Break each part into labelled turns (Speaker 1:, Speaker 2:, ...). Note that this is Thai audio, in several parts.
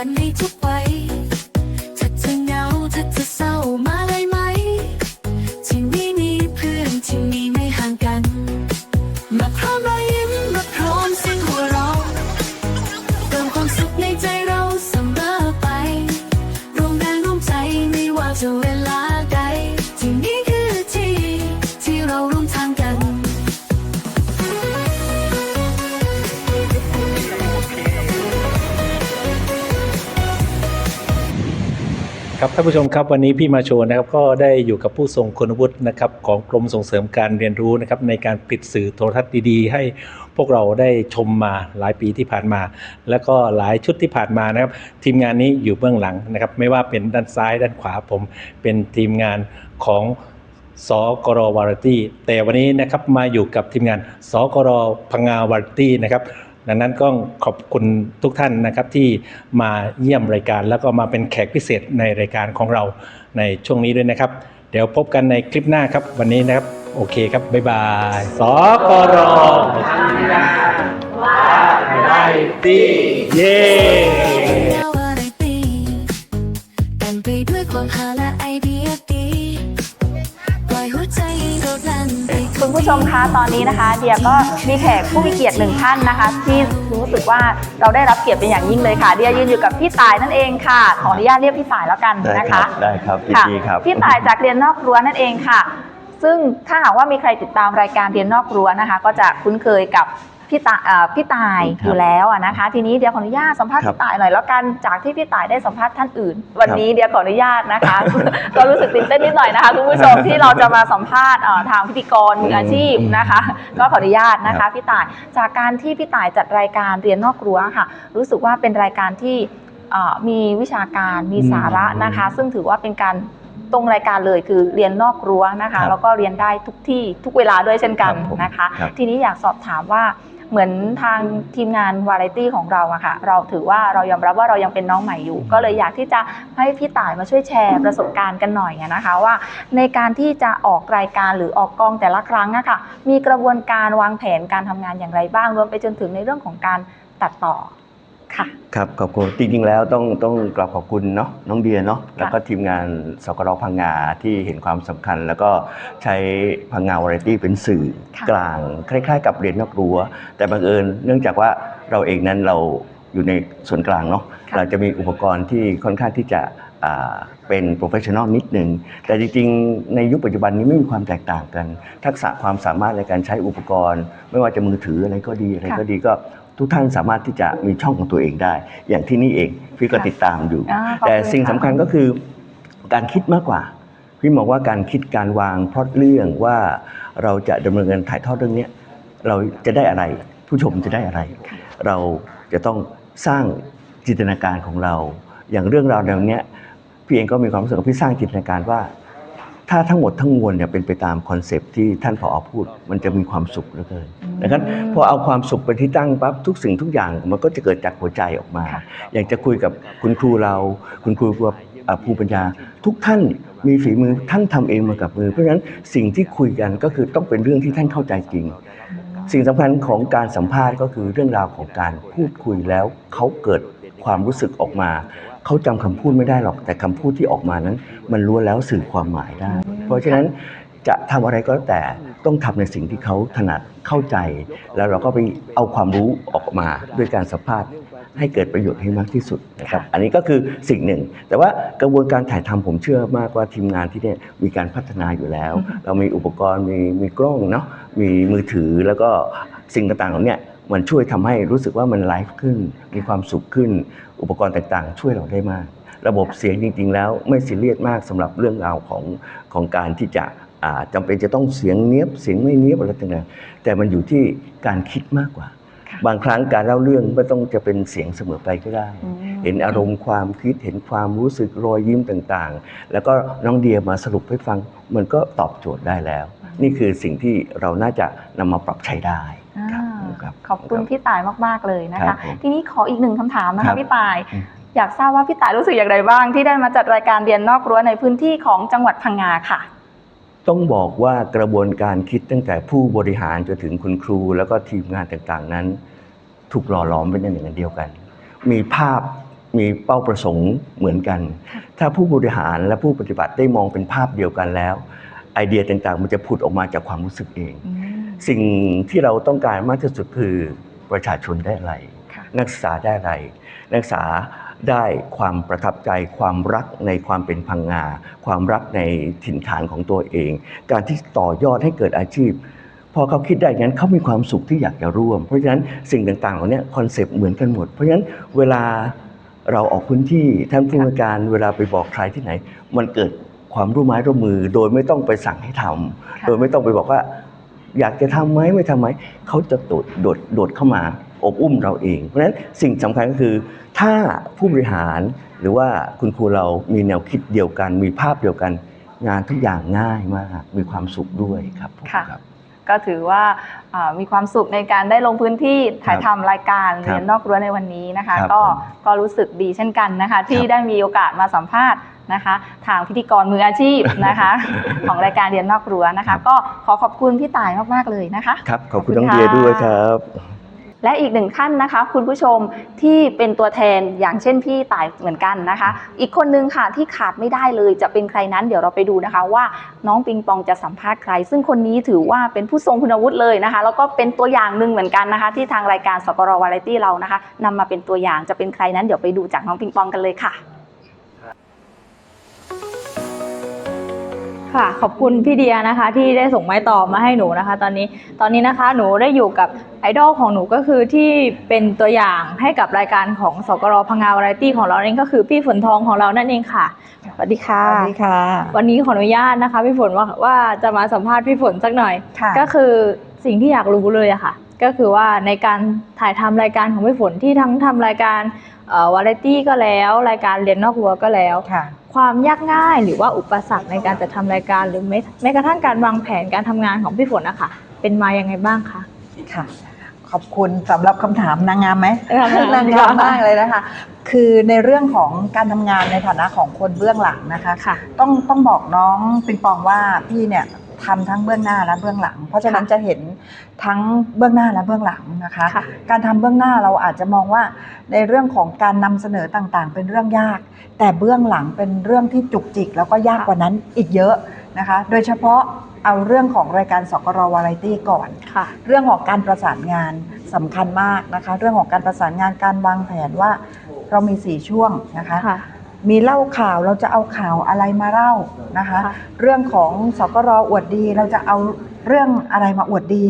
Speaker 1: Annai ครับท่านผู้ชมครับวันนี้พี่มาโชว์นะครับก็ได้อยู่กับผู้ทรงคุณวุฒินะครับของกรมส่งเสริมการเรียนรู้นะครับในการปิดสื่อโทรทัศน์ดีๆ ให้พวกเราได้ชมมาหลายปีที่ผ่านมา แล้วก็หลายชุดที่ผ่านมานะครับทีมงานนี้อยู่เบื้องหลังนะครับไม่ว่าเป็นด้านซ้ายด้านขวาผมเป็นทีมงานของสกรวารตี้แต่วันนี้นะครับมาอยู่กับทีมงานสกรพังงาวารตี้นะครับ ดังนั้นก็ขอบคุณทุกท่านนะครับที่มาเยี่ยมรายการ แล้วก็มาเป็นแขกพิเศษในรายการของเราในช่วงนี้ด้วยนะครับ เดี๋ยวพบกันในคลิปหน้าครับ วันนี้นะครับ โอเคครับ บ๊ายบายสกรได้ดีเย้
Speaker 2: นาวไรตีเต็มไปด้วยความหาและไอเดีย
Speaker 3: คุณผู้ชมคะตอนนี้นะคะ เดียก็มีแขกผู้มีเกียรติหนึ่งท่านนะคะ ที่รู้สึกว่าเราได้รับเกียรติเป็นอย่างยิ่งเลยค่ะ เดียยืนอยู่กับพี่ต่ายนั่นเองค่ะ ขออนุญาตเรียกพี่ต่ายแล้วกัน
Speaker 4: ได้
Speaker 3: นะ
Speaker 4: ครั
Speaker 3: คะ
Speaker 4: บได้ครับยิน
Speaker 3: ค่ะ
Speaker 4: ดีครับ
Speaker 3: พี่ต่ายจากเรียนนอกรั้วนั่นเองค่ะ ซึ่งถ้าหากว่ามีใครติดตามรายการเรียนนอกรั้วนะคะ ก็จะคุ้นเคยกับ พี่ตาเอ่อพี่ตาย
Speaker 4: ครับ
Speaker 3: อยู่แล้วอะนะคะ ทีนี้เดียขออนุญาตสัมภาษณ์
Speaker 4: ครับ
Speaker 3: พี่ตายหน่อยแล้วกันจากที่พี่ตายได้สัมภาษณ์ท่านอื่น วัน
Speaker 4: ครับ
Speaker 3: นี้เดียขออนุญาตนะคะ ก็รู้สึกตื่นเต้นนิดหน่อยนะคะคุณผู้ชมที่เราจะมาสัมภาษณ์เอ่อทางพิธีกรมืออาชีพนะคะ ก็ขออนุญาตนะคะพี่ต่ายจากการที่พี่ต่ายจัดรายการเรียนนอกรั้วค่ะ รู้สึกว่าเป็นรายการที่เอ่อมีวิชาการมีสาระนะคะ ซึ่งถือว่าเป็นการ ตรงรายการเลยคือเรียนนอกรั้วนะคะ
Speaker 4: ครับ
Speaker 3: แล้วก็เรียนได้ทุกที่ทุกเวลาด้วยเช่นกัน
Speaker 4: ครับผม
Speaker 3: นะคะ
Speaker 4: ครับ
Speaker 3: ทีนี้อยากสอบถามว่าเหมือนทางทีมงานวาไรตี้ของเราอะค่ะ เราถือว่าเรายอมรับว่าเรายังเป็นน้องใหม่อยู่ ก็เลยอยากที่จะให้พี่ต่ายมาช่วยแชร์ประสบการณ์กันหน่อยอะนะคะว่า ในการที่จะออกรายการหรือออกกองแต่ละครั้งอะค่ะ มีกระบวนการวางแผนการทำงานอย่างไรบ้างรวมไปจนถึงในเรื่องของการตัดต่อ ค่ะ
Speaker 4: ครับขอบคุณจริงๆแล้วต้องต้องกราบขอบคุณเนาะน้องเดียเนาะแล้วก็ทีมงานสกรพังงาที่เห็นความสำคัญ แล้วก็ใช้พังงาวาไรตี้เป็นสื่อ
Speaker 3: ค่ะ
Speaker 4: กลาง คล้าย ๆ กับเรียนนอกรั้ว แต่บังเอิญเนื่องจากว่าเราเองนั้นเราอยู่ในส่วนกลางเนาะ
Speaker 3: ค่ะ
Speaker 4: เราจะมีอุปกรณ์ที่ค่อนข้างที่จะอ่าเป็นโปรเฟชชั่นอลนิดหนึ่ง แต่จริงๆ ในยุคปัจจุบันนี้ไม่มีความแตกต่างกัน ทักษะความสามารถในการใช้อุปกรณ์ ไม่ว่าจะมือถืออะไรก็ดีอะไรก็ดีก็ทุกท่านสามารถที่จะมีช่องของตัวเองได้ อย่างที่นี่เองพี่ก็
Speaker 3: ค่ะ
Speaker 4: ติดตามอยู่
Speaker 3: อ่าขอบคุณ
Speaker 4: แต่สิ่งสำคัญ
Speaker 3: ค่ะ
Speaker 4: ก็คือการคิดมากกว่า พี่มองว่าการคิดการวางพล็อตเรื่องว่าเราจะดำเนินการถ่ายทอดเรื่องเนี้ยเราจะได้อะไร ผู้ชมจะได้อะไร เราจะต้องสร้างจินตนาการของเรา อย่างเรื่องราวแนวเนี้ยพี่เองก็มีความรู้สึกว่าพี่สร้างจินตนาการว่า ถ้าทั้งหมดทั้งมวลเนี่ยเป็นไปตามคอนเซปต์ที่ท่านผอพูด มันจะมีความสุขเหลือเกิน
Speaker 3: อืม
Speaker 4: ดังนั้นพอเอาความสุขเป็นที่ตั้งปั๊บทุกสิ่งทุกอย่างมันก็จะเกิดจากหัวใจออกมา
Speaker 3: ค่ะ
Speaker 4: อย่างจะคุยกับคุณครูเรา คุณครูกับอ่าภูปัญญา ทุกท่านมีฝีมือท่านทำเองมากับมือ เพราะฉะนั้นสิ่งที่คุยกันก็คือต้องเป็นเรื่องที่ท่านเข้าใจจริง สิ่งสำคัญของการสัมภาษณ์ก็คือเรื่องราวของการพูดคุยแล้วเขาเกิดความรู้สึกออกมา เขาจำคำพูดไม่ได้หรอกแต่คำพูดที่ออกมานั้น มันล้วนแล้วสื่อความหมายได้ เพราะฉะนั้นจะทำอะไรก็แล้วแต่ต้องทำในสิ่งที่เขาถนัดเข้าใจ แล้วเราก็ไปเอาความรู้ออกมาด้วยการสัมภาษณ์ให้เกิดประโยชน์ให้มากที่สุดนะครับอันนี้ก็คือสิ่งหนึ่ง แต่ว่ากระบวนการถ่ายทำผมเชื่อมากว่าทีมงานที่เนี่ยมีการพัฒนาอยู่แล้ว เรามีอุปกรณ์มีมีกล้องเนาะมีมือถือแล้วก็สิ่งต่างๆเหล่าเนี้ยมันช่วยทำให้รู้สึกว่ามันไลฟ์ขึ้น มีความสุขขึ้น อุปกรณ์ต่างๆ ช่วยเราได้มาก ระบบเสียงจริง ๆ แล้วไม่ซีเรียสมากสำหรับเรื่องราวของของการที่จะอ่าจำเป็นจะต้องเสียงเนี้ยบเสียงไม่เนี้ยบอะไรต่างๆแต่มันอยู่ที่การคิดมากกว่า
Speaker 3: ค่ะ
Speaker 4: บางครั้งการเล่าเรื่องไม่ต้องจะเป็นเสียงเสมอไปก็ได้
Speaker 3: อืม
Speaker 4: เห็นอารมณ์ความคิดเห็นความรู้สึกรอยยิ้มต่างๆ แล้วก็น้องเดียมาสรุปให้ฟังมันก็ตอบโจทย์ได้แล้ว นี่คือสิ่งที่เราน่าจะนำมาปรับใช้ได้
Speaker 3: อ่า
Speaker 4: ครับ
Speaker 3: ขอบคุณพี่ต่ายมาก ๆ เลยนะ
Speaker 4: ครั
Speaker 3: คะ
Speaker 4: บผม
Speaker 3: ทีนี้ขออีกหนึ่งคำถามนะ
Speaker 4: ครั
Speaker 3: คะ
Speaker 4: บ
Speaker 3: พี่ต่าย
Speaker 4: อืม
Speaker 3: อยากทราบว่าพี่ต่ายรู้สึกอย่างไรบ้าง ที่ได้มาจัดรายการเรียนนอกรั้วในพื้นที่ของจังหวัดพังงาค่ะ
Speaker 4: ต้องบอกว่ากระบวนการคิดตั้งแต่ผู้บริหารจนถึงคุณครู แล้วก็ทีมงานต่างๆนั้น ถูกหล่อหลอมเป็นอย่างเดียวกัน มีภาพมีเป้าประสงค์เหมือนกัน ถ้าผู้บริหารและผู้ปฏิบัติได้มองเป็นภาพเดียวกันแล้ว ไอเดียต่างๆ มันจะผุดออกมาจากความรู้สึกเอง สิ่งที่เราต้องการมากที่สุดคือประชาชนได้อะไร
Speaker 3: ค่ะ
Speaker 4: นักศึกษาได้อะไร นักศึกษา ได้ความประทับใจความรักในความเป็นพังงา ความรักในถิ่นฐานของตัวเอง การที่ต่อยอดให้เกิดอาชีพ พอเขาคิดได้อย่างนั้นเขามีความสุขที่อยากจะร่วม เพราะฉะนั้นสิ่งต่างๆเหล่านี้คอนเซปต์เหมือนกันหมด เพราะฉะนั้นเวลาเราออกพื้นที่ท่านผู้ว่าการเวลาไปบอกใครที่ไหน มันเกิดความร่วมไม้ร่วมมือ โดยไม่ต้องไปสั่งให้ทำ
Speaker 3: ค่ะ
Speaker 4: โดยไม่ต้องไปบอกว่า อยากจะทำไหมไม่ทำไหมเขาจะโดดโดดโดดเข้ามา อบอุ้มเราเอง เพราะฉะนั้นสิ่งสำคัญก็คือ ถ้าผู้บริหารหรือว่าคุณครูเรามีแนวคิดเดียวกัน มีภาพเดียวกัน งานทุกอย่างง่ายมากมีความสุขด้วยครับผม
Speaker 3: ค่ะ
Speaker 4: ครับ
Speaker 3: ก็ถือว่าอ่ามีความสุขในการได้ลงพื้นที่ถ่ายทำรายการ
Speaker 4: ครับ
Speaker 3: เรียนนอกรั้วในวันนี้นะคะ
Speaker 4: ครับ
Speaker 3: ก็
Speaker 4: ผม
Speaker 3: ก็รู้สึกดีเช่นกันนะคะ ที่
Speaker 4: ครับ
Speaker 3: ได้มีโอกาสมาสัมภาษณ์นะคะ ทางพิธีกรมืออาชีพนะคะ ของรายการเรียนนอกรั้วนะคะ ก็ขอขอบคุณพี่ต่ายมากๆเลยนะคะ
Speaker 4: ครับขอบคุณ
Speaker 3: ขอบคุณ
Speaker 4: น้องเดีย
Speaker 3: ค่ะ
Speaker 4: ด้วยครับ
Speaker 3: และอีกหนึ่งท่านนะคะ คุณผู้ชมที่เป็นตัวแทนอย่างเช่นพี่ต่ายเหมือนกันนะคะ อีกคนนึงค่ะที่ขาดไม่ได้เลยจะเป็นใครนั้นเดี๋ยวเราไปดูนะคะ ว่าน้องปิงปองจะสัมภาษณ์ใคร ซึ่งคนนี้ถือว่าเป็นผู้ทรงคุณวุฒิเลยนะคะ แล้วก็เป็นตัวอย่างหนึ่งเหมือนกันนะคะ ที่ทางรายการสกรวาไรตี้เรานะคะนำมาเป็นตัวอย่างจะเป็นใครนั้นเดี๋ยวไปดูจากน้องปิงปองกันเลยค่ะ
Speaker 5: ค่ะ ขอบคุณพี่เดียนะคะ ที่ได้ส่งไม้ต่อมาให้หนูนะคะ ตอนนี้ตอนนี้นะคะหนูได้อยู่กับไอดอลของหนูก็คือที่เป็นตัวอย่างให้กับรายการของสกรพังงาวาไรตี้ของเราเองก็คือพี่ฝนทองของเรานั่นเองค่ะสวัสดีค่ะ
Speaker 6: สวัสดีค่ะ
Speaker 5: วันนี้ขออนุญาตนะคะพี่ฝนว่าว่าจะมาสัมภาษณ์พี่ฝนสักหน่อย
Speaker 6: ค่ะ
Speaker 5: ก็คือสิ่งที่อยากรู้เลยอะค่ะ ก็คือว่าในการถ่ายทำรายการของพี่ฝนที่ทั้งทำรายการวาไรตี้ก็แล้ว รายการเรียนนอกรั้วก็แล้ว
Speaker 6: ค่ะ
Speaker 5: ความยากง่ายหรือว่าอุปสรรคในการจัดทำรายการหรือแม้แม้กระทั่งการวางแผนการทำงานของพี่ฝนนะคะเป็นมายังไงบ้างคะ
Speaker 6: ค่ะ ขอบคุณสำหรับคำถามนางงามไหม
Speaker 5: นางงาม
Speaker 6: นางงามมากเลยนะคะ คือในเรื่องของการทำงานในฐานะของคนเบื้องหลังนะคะ
Speaker 5: ค่ะ
Speaker 6: ต้องต้องบอกน้องปิงปองว่าพี่เนี่ยทำทั้งเบื้องหน้าและเบื้องหลัง เพราะฉะนั้น
Speaker 5: ค่ะ
Speaker 6: จะเห็นทั้งเบื้องหน้าและเบื้องหลังนะคะ
Speaker 5: ค่ะ
Speaker 6: การทำเบื้องหน้าเราอาจจะมองว่า ในเรื่องของการนำเสนอต่างๆ เป็นเรื่องยาก แต่เบื้องหลังเป็นเรื่องที่จุกจิก แล้วก็ยากกว่านั้นอีกเยอะนะคะ โดยเฉพาะเอาเรื่องของรายการสกรวาไรตี้ก่อน
Speaker 5: ค่ะ
Speaker 6: เรื่องของการประสานงานสำคัญมากนะคะ เรื่องของการประสานงานการวางแผนว่าเรามีสี่ช่วงนะคะ
Speaker 5: ค่ะ
Speaker 6: มีเล่าข่าวเราจะเอาข่าวอะไรมาเล่านะคะ
Speaker 5: ค่ะ
Speaker 6: เรื่องของสกรอวดดีเราจะเอา เรื่องอะไรมาอวดดี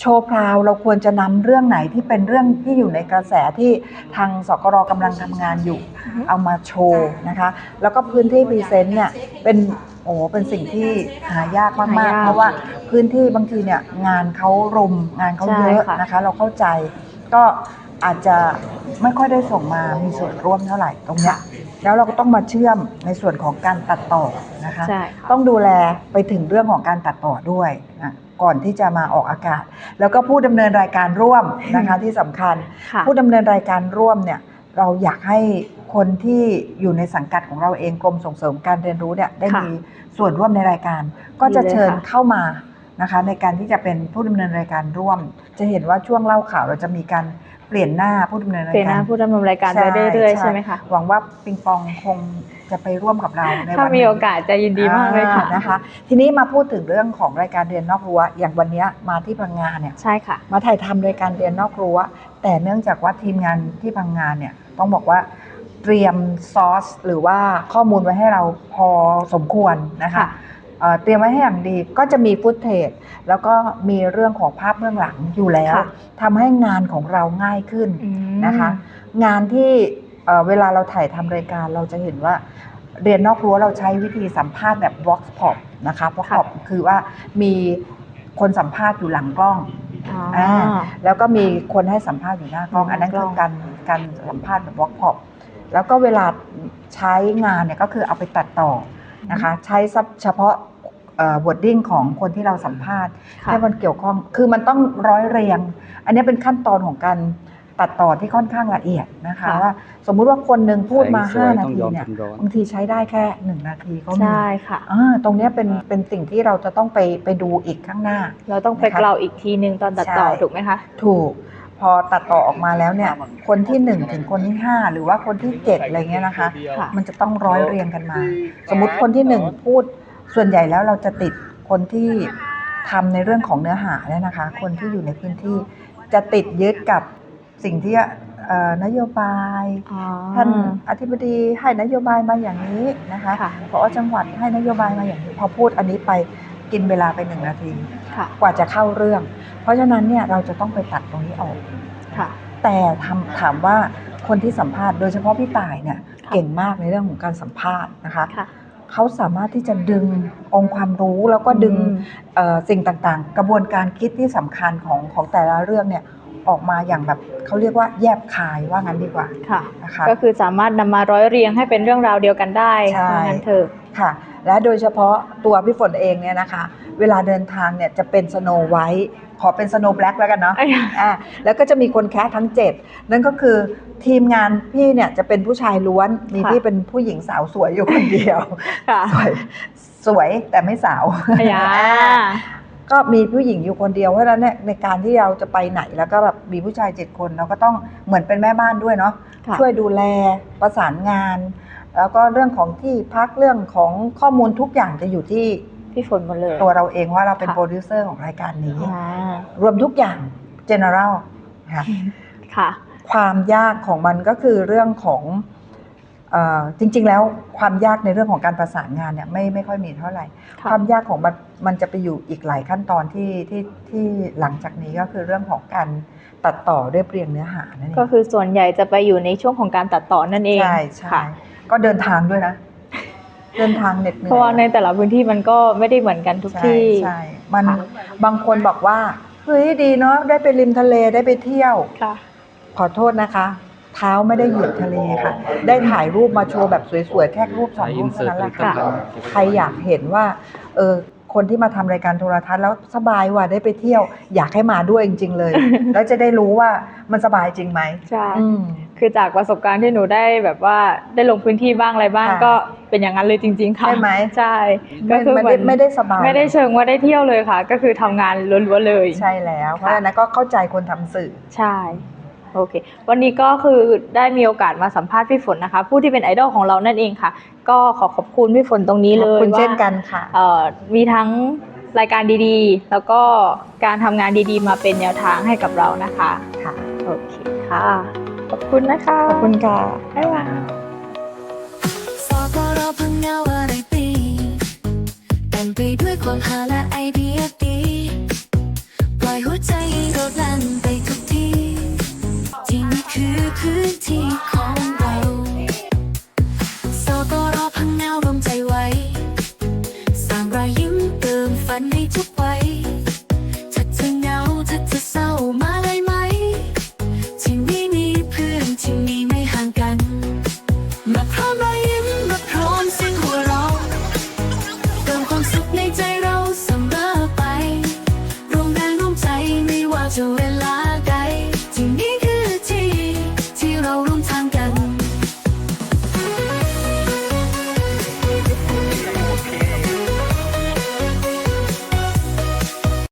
Speaker 6: โชว์พราวเราควรจะนำเรื่องไหนที่เป็นเรื่องที่อยู่ในกระแสที่ทางสกรกำลังทำงานอยู่ เอามาโชว์นะคะ แล้วก็พื้นที่พรีเซนต์เนี่ยเป็นโอ้เป็นสิ่งที่หายาก
Speaker 5: หามา
Speaker 6: ก
Speaker 5: ยาก
Speaker 6: ๆ เพราะว่าพื้นที่บางทีเนี่ยงานเขารุมงานเขาเยอะ
Speaker 5: ใช่ค่ะ
Speaker 6: นะคะ เราเข้าใจก็อาจจะไม่ค่อยได้ส่งมามีส่วนร่วมเท่าไหร่ตรงเนี้ย แล้วเราก็ต้องมาเชื่อมในส่วนของการตัดต่อนะคะ
Speaker 5: ใช่ค่ะ
Speaker 6: ต้องดูแลไปถึงเรื่องของการตัดต่อด้วยนะก่อนที่จะมาออกอากาศ แล้วก็ผู้ดำเนินรายการร่วมนะคะที่สำคัญ
Speaker 5: ค่ะ
Speaker 6: ผู้ดำเนินรายการร่วมเนี่ยเราอยากให้คนที่อยู่ในสังกัดของเราเองกรมส่งเสริมการเรียนรู้เนี่ยได้
Speaker 5: ค่ะ
Speaker 6: มีส่วนร่วมในรายการ ก็จะ
Speaker 5: ดีเลย
Speaker 6: เชิญ
Speaker 5: ค่ะ
Speaker 6: เข้ามานะคะ ในการที่จะเป็นผู้ดำเนินรายการร่วม จะเห็นว่าช่วงเล่าข่าวเราจะมีการเปลี่ยนหน้าผู้ดำเนินราย
Speaker 5: เป็นห
Speaker 6: กา
Speaker 5: น้ารผู้ดำเนินรายการไปเรื่อยๆใช่ไหมคะ
Speaker 6: หวังว่าปิงปองคงจะไปร่วมกับเราในวัน
Speaker 5: ถ้ามี
Speaker 6: นี้
Speaker 5: โอกาสจะยินดีมากเลยค่ะ
Speaker 6: อ่านะคะ ทีนี้มาพูดถึงเรื่องของรายการเรียนนอกรั้วอย่างวันเนี้ยมาที่พังงานเนี่ย
Speaker 5: ใช่ค่ะ
Speaker 6: มาถ่ายทำรายการเรียนนอกรั้วแต่เนื่องจากว่าทีมงานที่พังงานเนี่ยต้องบอกว่าเตรียมซอสหรือว่าข้อมูลไว้ให้เราพอสมควรนะคะ
Speaker 5: ค่ะ
Speaker 6: เอ่อเตรียมไว้ให้อย่างดีก็จะมีฟุตเทจแล้วก็มีเรื่องของภาพเบื้องหลังอยู่แล้ว
Speaker 5: ค่ะ
Speaker 6: ทำให้งานของเราง่ายขึ้น
Speaker 5: อืม
Speaker 6: นะคะ งานที่เอ่อเวลาเราถ่ายทำรายการเราจะเห็นว่าเรียนนอกรั้วเราใช้วิธีสัมภาษณ์แบบ Vox Pop นะคะ Vox
Speaker 5: ค่ะ
Speaker 6: Pop คือว่ามีคนสัมภาษณ์อยู่หลังกล้อง
Speaker 5: อ๋อ
Speaker 6: อ่าแล้วก็มีคนให้สัมภาษณ์อยู่หน้ากล้อง
Speaker 5: อยู่หน้า
Speaker 6: อันนั้น
Speaker 5: กล้
Speaker 6: คือองการการสัมภาษณ์แบบ Vox Pop แล้วก็เวลาใช้งานเนี่ยก็คือเอาไปตัดต่อนะคะ ใช้เฉพาะ วอร์ดดิ้งของคนที่เราสัมภาษณ์
Speaker 5: ค่ะ
Speaker 6: ให้มันเกี่ยวข้องคือมันต้องร้อยเรียง อันนี้เป็นขั้นตอนของการตัดต่อที่ค่อนข้างละเอียดนะคะ
Speaker 5: ค่ะ
Speaker 6: ว่าสมมุติว่าคนหนึ่งพูดมา
Speaker 7: แสงสวย
Speaker 6: 5นา
Speaker 7: ต้อง
Speaker 6: ที
Speaker 7: ยอม
Speaker 6: เนี่ย
Speaker 7: ทนร้อน
Speaker 6: บางทีใช้ได้แค่ 1 นาทีก็มี
Speaker 5: ใช่ค่ะ
Speaker 6: อ่าตรงเนี้ยเป็นเป็นสิ่งที่เราจะต้องไปไปดูอีกข้างหน้า
Speaker 5: เราต้องไป
Speaker 6: นะคะ
Speaker 5: เกลาอีกทีหนึ่งตอนตัดต่อ
Speaker 6: ใช่
Speaker 5: ถูกไหมคะ
Speaker 6: ถูกพอตัดต่อออกมาแล้วเนี่ยคนที่ 1 ถึงคนที่ 5 หรือว่าคนที่ 7 อะไรเงี้ยนะคะ
Speaker 5: ค่ะ
Speaker 6: มันจะต้องร้อยเรียงกันมา สมมุติคนที่ 1 พูด ส่วนใหญ่แล้วเราจะติดคนที่ทำในเรื่องของเนื้อหาเนี่ยนะคะ คนที่อยู่ในพื้นที่จะติดยึดกับสิ่งที่เอ่อนโยบาย
Speaker 5: อ๋อ
Speaker 6: ท่านอธิบดีให้นโยบายมาอย่างนี้นะคะ
Speaker 5: ค่ะ
Speaker 6: พอจังหวัดให้นโยบายมาอย่างนี้ พอพูดอันนี้ไปกินเวลาไปหนึ่งนาที
Speaker 5: ค่ะ
Speaker 6: กว่าจะเข้าเรื่อง เพราะฉะนั้นเนี่ยเราจะต้องไปตัดตรงนี้ออก
Speaker 5: ค่ะ
Speaker 6: แต่ทำถามว่าคนที่สัมภาษณ์โดยเฉพาะพี่ต่ายเนี่ยเก่งมากในเรื่องของการสัมภาษณ์นะคะ
Speaker 5: ค่ะ
Speaker 6: เขาสามารถที่จะดึงองค์ความรู้แล้วก็ดึง
Speaker 5: อืม
Speaker 6: เอ่อสิ่งต่างๆ กระบวนการคิดที่สำคัญของของแต่ละเรื่องเนี่ยออกมาอย่างแบบเขาเรียกว่าแยบคายว่างั้นดีกว่า
Speaker 5: ค่ะ
Speaker 6: นะคะ
Speaker 5: ก็คือสามารถนำมาร้อยเรียงให้เป็นเรื่องราวเดียวกันได้
Speaker 6: ใช่
Speaker 5: ว่างั้นเถอะ
Speaker 6: ค่ะ และโดยเฉพาะตัวพี่ฝนเองเนี่ยนะคะ เวลาเดินทางเนี่ยจะเป็นสโนไวท์ขอเป็นสโนแบล็กแล้วกันเนาะอ่าแล้วก็จะมีคนแคสทั้ง 7 นั่นก็คือทีมงานพี่เนี่ยจะเป็นผู้ชายล้วน มี
Speaker 5: ค่ะ
Speaker 6: พี่เป็นผู้หญิงสาวสวยอยู่คนเดียว
Speaker 5: ค่ะ
Speaker 6: สวยสวยแต่ไม่สาว
Speaker 5: พยา
Speaker 6: ก็มีผู้หญิงอยู่คนเดียวเพราะฉะนั้นเนี่ยในการที่เราจะไปไหนแล้วก็แบบมีผู้ชายเจ็ดคนเราก็ต้องเหมือนเป็นแม่บ้านด้วยเนาะ
Speaker 5: ค่ะ
Speaker 6: ช่วยดูแลประสานงาน แล้วก็เรื่องของที่พักเรื่องของข้อมูลทุกอย่างจะอยู่ที่
Speaker 5: พี่ฝนหมดเลย
Speaker 6: ตัวเราเองว่าเราเป็น
Speaker 5: ค่ะ
Speaker 6: โปรดิวเซอร์ของรายการนี้
Speaker 5: อ่าร
Speaker 6: วมทุกอย่าง general ค่ะ
Speaker 5: ค่ะ
Speaker 6: ความยากของมันก็คือเรื่องของเออจริง ๆ แล้วความยากในเรื่องของการประสานงานเนี่ยไม่ไม่ค่อยมีเท่าไหร่
Speaker 5: ค่ะ
Speaker 6: ความยากของมันมันจะไปอยู่อีกหลายขั้นตอนที่ที่ที่หลังจากนี้ก็คือเรื่องของการตัดต่อเรียบเรียงเนื้อหานั่นเอง
Speaker 5: ก็คือส่วนใหญ่จะไปอยู่ในช่วงของการตัดต่อนั่นเอง
Speaker 6: ใช่ใช่
Speaker 5: ค่ะ
Speaker 6: ก็เดินทางด้วยนะ เดินทางเหน็ดเหนื่อย
Speaker 5: เพราะว่าในแต่ละพื้นที่มันก็ไม่ได้เหมือนกันทุก
Speaker 6: ใช่
Speaker 5: ที่
Speaker 6: ใช่มัน
Speaker 5: ค่ะ
Speaker 6: บางคนบอกว่าเฮ้ยดีเนาะได้ไปริมทะเลได้ไปเที่ยว
Speaker 5: ค่ะ
Speaker 6: ขอโทษนะคะ เท้าไม่ได้เหยียบทะเลค่ะ ได้ถ่ายรูปมาโชว์แบบสวยๆแค่รูปสองรูปเท่านั้นแหละค่ะ ใครอยากเห็นว่า เออ คนที่มาทำรายการโทรทัศน์แล้วสบายว่ะได้ไปเที่ยว อยากให้มาด้วยจริง ๆ เลย แล้วจะได้รู้ว่ามันสบายจริงไหม
Speaker 5: ใช่
Speaker 6: อืม
Speaker 5: คือจากประสบการณ์ที่หนูได้แบบว่าได้ลงพื้นที่บ้างอะไรบ้าง
Speaker 6: ค่ะ
Speaker 5: ก็เป็นอย่างนั้นเลยจริง ๆ ค่ะ
Speaker 6: ใช่ไหม
Speaker 5: ใช่
Speaker 6: ไม่
Speaker 5: ก็คือ
Speaker 6: ไม่
Speaker 5: เหมื
Speaker 6: ได้
Speaker 5: อน
Speaker 6: ไม่ได้สบาย
Speaker 5: ไม่ได้เชิงว่าได้เที่ยวเลยค่ะ ก็คือทำงานล้วนๆเลย
Speaker 6: ใช่แล้วเพราะฉะนั้นก็เข้าใจคนทำสื่อ
Speaker 5: ใช่ โอเค วันนี้ก็คือได้มีโอกาสมาสัมภาษณ์พี่ฝนนะคะ ผู้ที่เป็นไอดอลของเรานั่นเองค่ะ ก็ขอขอบคุณพี่ฝนตรงนี้
Speaker 6: ข
Speaker 5: เล
Speaker 6: อบ
Speaker 5: ย
Speaker 6: คุณ
Speaker 5: ว่า
Speaker 6: เช่นกันค่ะ
Speaker 5: เอ่อมีทั้งรายการดีๆ แล้วก็การทำงานดีๆ มาเป็นแนวทางให้กับเรานะคะ
Speaker 6: ค่ะ
Speaker 5: โอเคค่ะ ขอบคุณนะคะ
Speaker 6: ขอบคุณค่ะ
Speaker 5: บ๊ายบาย
Speaker 2: สกรพังเงาอะไรปีเต็มไปด้วยความหาและไอเดียดีปล่อยหัวใจโดดลั่นไปทุกที่ที่นี่ คือพื้นที่ของ